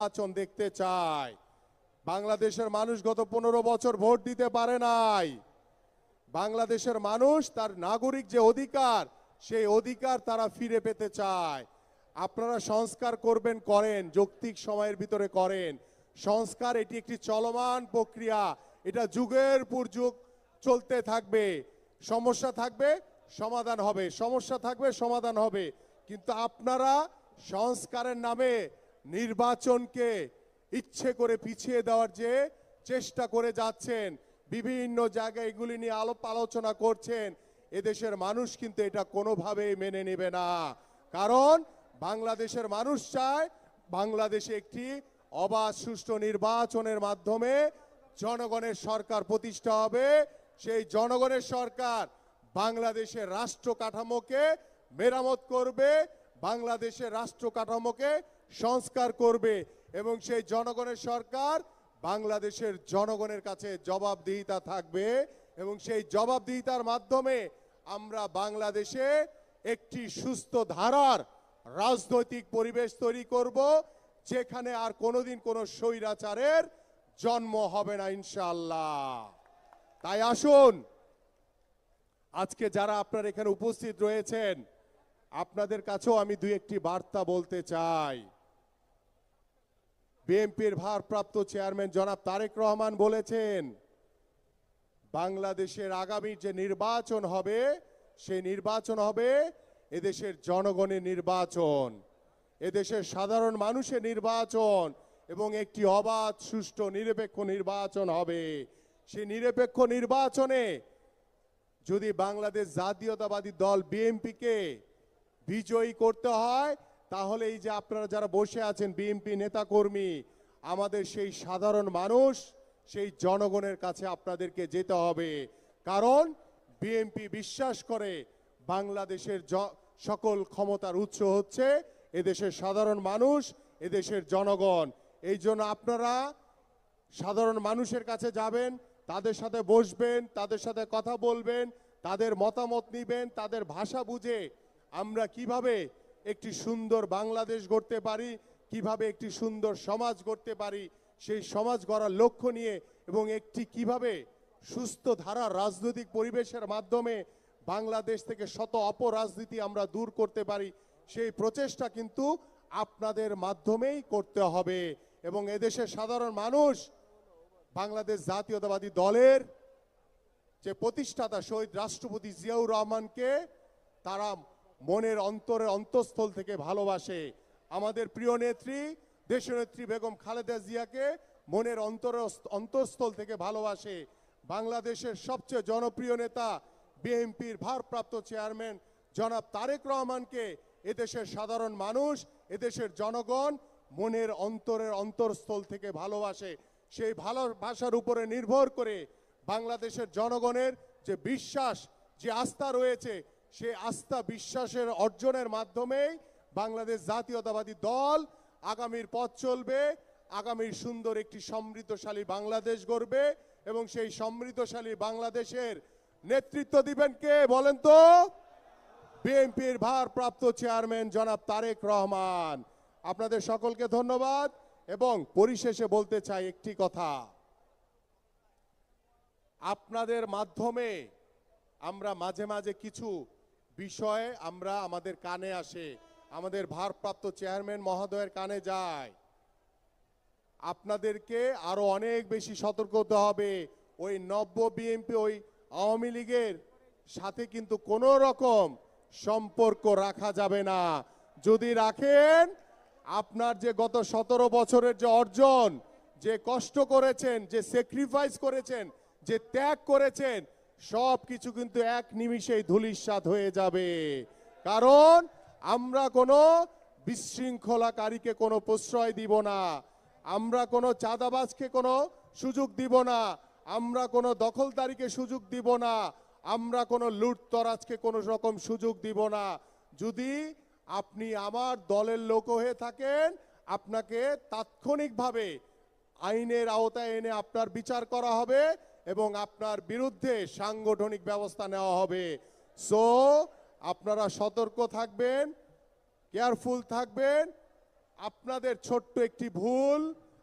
নির্বাচন দেখতে চায়। বাংলাদেশের মানুষ গত পনেরো বছর ভোট দিতে পারে নাই। বাংলাদেশের মানুষ তার নাগরিক যে অধিকার, সেই অধিকার তারা ফিরে পেতে চায়। আপনারা সংস্কার করবেন, করেন, যৌক্তিক সময়ের ভিতরে করেন। সংস্কার এটি একটি চলমান প্রক্রিয়া। এটা যুগের পর যুগ চলতে থাকবে। সমস্যা থাকবে, সমাধান হবে। সমস্যা থাকবে, সমাধান হবে। কিন্তু আপনারা সংস্কারের নামে নির্বাচনকে ইচ্ছে করে পিছিয়ে দেওয়ার যে চেষ্টা করে যাচ্ছেন, বিভিন্ন জায়গায় এগুলি নিয়ে আলোপ আলোচনা করছেন, এদেশের মানুষ কিন্তু এটা কোনোভাবেই মেনে নেবে না। কারণ বাংলাদেশের মানুষ চায় বাংলাদেশে একটি অবাধ, সুষ্ঠু নির্বাচনের মাধ্যমে জনগণের সরকার প্রতিষ্ঠা হবে। সেই জনগণের সরকার বাংলাদেশের রাষ্ট্র কাঠামোকে মেরামত করবে, বাংলাদেশের রাষ্ট্র কাঠামোকে সংস্কার করবে এবং সেই জনগণের সরকার বাংলাদেশের জনগণের কাছে জবাবদিহিতা থাকবে এবং সেই জবাবদিহিতার মাধ্যমে আমরা বাংলাদেশে একটি সুস্থ ধারার রাজনৈতিক পরিবেশ তৈরি করব, যেখানে আর কোনোদিন কোনো স্বৈরাচারের জন্ম হবে না ইনশাল্লাহ তাই আসুন, আজকে যারা আপনার এখানে উপস্থিত রয়েছেন, আপনাদের কাছেও আমি দুই একটি বার্তা বলতে চাই। বিএনপির ভারপ্রাপ্ত চেয়ারম্যান জনাব তারেক রহমান বলেছেন, বাংলাদেশের আগামী যে নির্বাচন হবে, সেই নির্বাচন হবে এদেশের জনগণের নির্বাচন, এদেশের সাধারণ মানুষের নির্বাচন এবং একটি অবাধ, সুষ্ঠু, নিরপেক্ষ নির্বাচন হবে। সেই নিরপেক্ষ নির্বাচনে যদি বাংলাদেশ জাতীয়তাবাদী দল বিএনপিকে বিজয়ী করতে হয় তাহলে এই যে আপনারা যারা বসে আছেন, বিএনপি নেতাকর্মী, আমাদের সেই সাধারণ মানুষ, সেই জনগণের কাছে আপনাদেরকে যেতে হবে। কারণ বিএনপি বিশ্বাস করে বাংলাদেশের সকল ক্ষমতার উৎস হচ্ছে এদেশের সাধারণ মানুষ, এদেশের জনগণ। এই জন্য আপনারা সাধারণ মানুষের কাছে যাবেন, তাদের সাথে বসবেন, তাদের সাথে কথা বলবেন, তাদের মতামত নিবেন, তাদের ভাষা বুঝে আমরা কীভাবে একটি সুন্দর বাংলাদেশ গড়তে পারি, কীভাবে একটি সুন্দর সমাজ গড়তে পারি, সেই সমাজ গড়ার লক্ষ্য নিয়ে এবং একটি কীভাবে সুস্থ ধারা রাজনৈতিক পরিবেশের মাধ্যমে বাংলাদেশ থেকে শত অপরাজনীতি আমরা দূর করতে পারি, সেই প্রচেষ্টা কিন্তু আপনাদের মাধ্যমেই করতে হবে। এবং এদেশের সাধারণ মানুষ, বাংলাদেশ জাতীয়তাবাদী দলের যে প্রতিষ্ঠাতা শহীদ রাষ্ট্রপতি জিয়াউর রহমানকে, তারা মনের অন্তরের অন্তঃস্থল থেকে ভালোবাসে। আমাদের প্রিয় নেত্রী দেশনেত্রী বেগম খালেদা জিয়াকে মনের অন্তরের অন্তঃস্থল থেকে ভালোবাসে। বাংলাদেশের সবচেয়ে জনপ্রিয় নেতা, বিএনপির ভারপ্রাপ্ত চেয়ারম্যান জনাব তারেক রহমানকে এদেশের সাধারণ মানুষ, এদেশের জনগণ মনের অন্তরের অন্তরস্থল থেকে ভালোবাসে। সেই ভালোবাসার উপরে নির্ভর করে বাংলাদেশের জনগণের যে বিশ্বাস, যে আস্থা রয়েছে সেই আস্থা বিশ্বাসের অর্জনের মাধ্যমেই বাংলাদেশ জাতীয়তাবাদী দল আগামীর পথ চলবে, আগামীর সুন্দর একটি সমৃদ্ধশালী বাংলাদেশ গড়বে এবং সেই সমৃদ্ধশালী বাংলাদেশের নেতৃত্ব দিবেন কে বলেন তো? বিএনপির ভারপ্রাপ্ত চেয়ারম্যান জনাব তারেক রহমান। আপনাদের সকলকে ধন্যবাদ এবং পরিশেষে বলতে চাই একটি কথা। আপনাদের মাধ্যমে আমরা মাঝে মাঝে কিছু বিষয়ে আমরা আমাদের কানে আসে। আমাদের ভারপ্রাপ্ত চেয়ারম্যান মহোদয়ের কানে যায়। আপনাদেরকে আরও অনেক বেশি সতর্ক হতে হবে। ওই নব্য বিএনপি, ওই আওয়ামী লীগের সাথে কিন্তু কোনো রকম সম্পর্ক রাখা যাবে না। যদি রাখেন, আপনার যে গত সতেরো বছরের যে অর্জন, যে কষ্ট করেছেন, যে স্যাক্রিফাইস করেছেন, যে ত্যাগ করেছেন সব কিছু কিন্তু এক নিমিষেই ধুলিস্বাদ হয়ে যাবে। কারণ আমরা কোনো বিশৃঙ্খলাকারীকে কোনো প্রশ্রয় দিব না। আমরা কোনো চাঁদাবাজকে কোনো সুযোগ দিব না। আমরা কোনো দখলদারিকে সুযোগ দিব না। আমরা কোনো লুটতরাজকে কোনো রকম সুযোগ দিব না। যদি আপনি আমার দলের লোক হয়ে থাকেন, আপনাকে তাৎক্ষণিকভাবে আইনের আওতায় এনে আপনার বিচার করা হবে। এবং আপনার বিরুদ্ধে সাংগঠনিক ব্যবস্থা নেওয়া হবে। সো আপনারা সতর্ক থাকবেন কেয়ারফুল থাকবেন। আপনাদের ছোট্ট একটি ভুল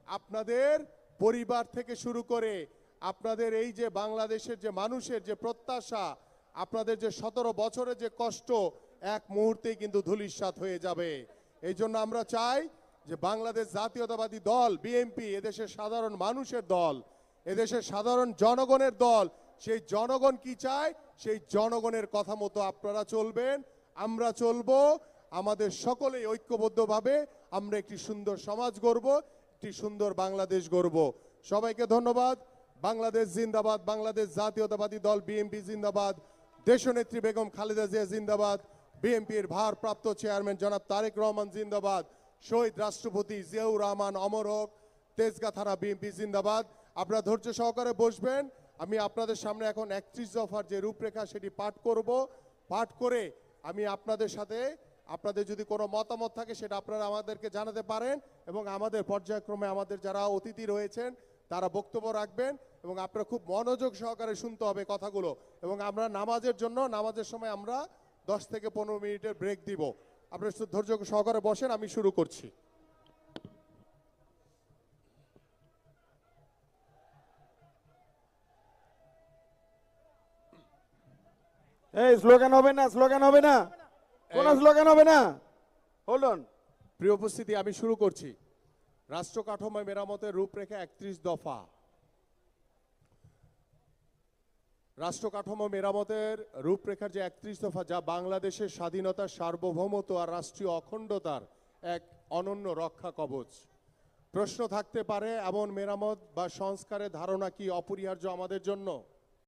আপনাদের পরিবার থেকে শুরু করে আপনাদের এই যে বাংলাদেশের যে মানুষের যে প্রত্যাশা, আপনাদের যে সতেরো বছরের যে কষ্ট, এক মুহূর্তেই কিন্তু ধূলিসাৎ হয়ে যাবে। এই জন্য আমরা চাই যে বাংলাদেশ জাতীয়তাবাদী দল, বিএনপি, এদেশের সাধারণ মানুষের দল এদেশের সাধারণ জনগণের দল, সেই জনগণ কি চায়? সেই জনগণের কথা মতো আপনারা চলবেন, আমরা চলবো, আমাদের সকলেই ঐক্যবদ্ধভাবে আমরা একটি সুন্দর সমাজ গড়ব, একটি সুন্দর বাংলাদেশ গড়ব। সবাইকে ধন্যবাদ। বাংলাদেশ জিন্দাবাদ, বাংলাদেশ জাতীয়তাবাদী দল বিএনপি জিন্দাবাদ। দেশনেত্রী বেগম খালেদা জিয়া জিন্দাবাদ। বিএনপির ভারপ্রাপ্ত চেয়ারম্যান জনাব তারেক রহমান জিন্দাবাদ। শহীদ রাষ্ট্রপতি জিয়াউর রহমান অমর হোক। তেজগা থানা বিএনপি জিন্দাবাদ। আপনারা ধৈর্য সহকারে বসবেন। আমি আপনাদের সামনে এখন একত্রিশ দফার যে রূপরেখা সেটি পাঠ করব। পাঠ করে আমি আপনাদের সাথে, আপনাদের যদি কোনো মতামত থাকে সেটা আপনারা আমাদেরকে জানাতে পারেন এবং আমাদের পর্যায়ক্রমে আমাদের যারা অতিথি রয়েছেন, তারা বক্তব্য রাখবেন এবং আপনারা খুব মনোযোগ সহকারে শুনতে হবে কথাগুলো এবং আমরা নামাজের জন্য, নামাজের সময় আমরা দশ থেকে পনেরো মিনিটের ব্রেক দিব। আপনারা ধৈর্য সহকারে বসেন, আমি শুরু করছি। এই স্লোগান হবে না স্লোগান হবে না। কোন স্লোগান হবে না। হোল্ড প্রিয় উপস্থিতি আমি শুরু করছি। রাষ্ট্র কাঠামো মেরামতের রূপরেখা একত্রিশ দফা। রাষ্ট্র কাঠামো মেরামতের রূপরেখার যে একত্রিশ দফা যা বাংলাদেশের স্বাধীনতার সার্বভৌমত্ব আর রাষ্ট্রীয় অখণ্ডতার এক অনন্য রক্ষা কবচ। প্রশ্ন থাকতে পারে এমন মেরামত বা সংস্কারের ধারণা কি অপরিহার্য আমাদের জন্য?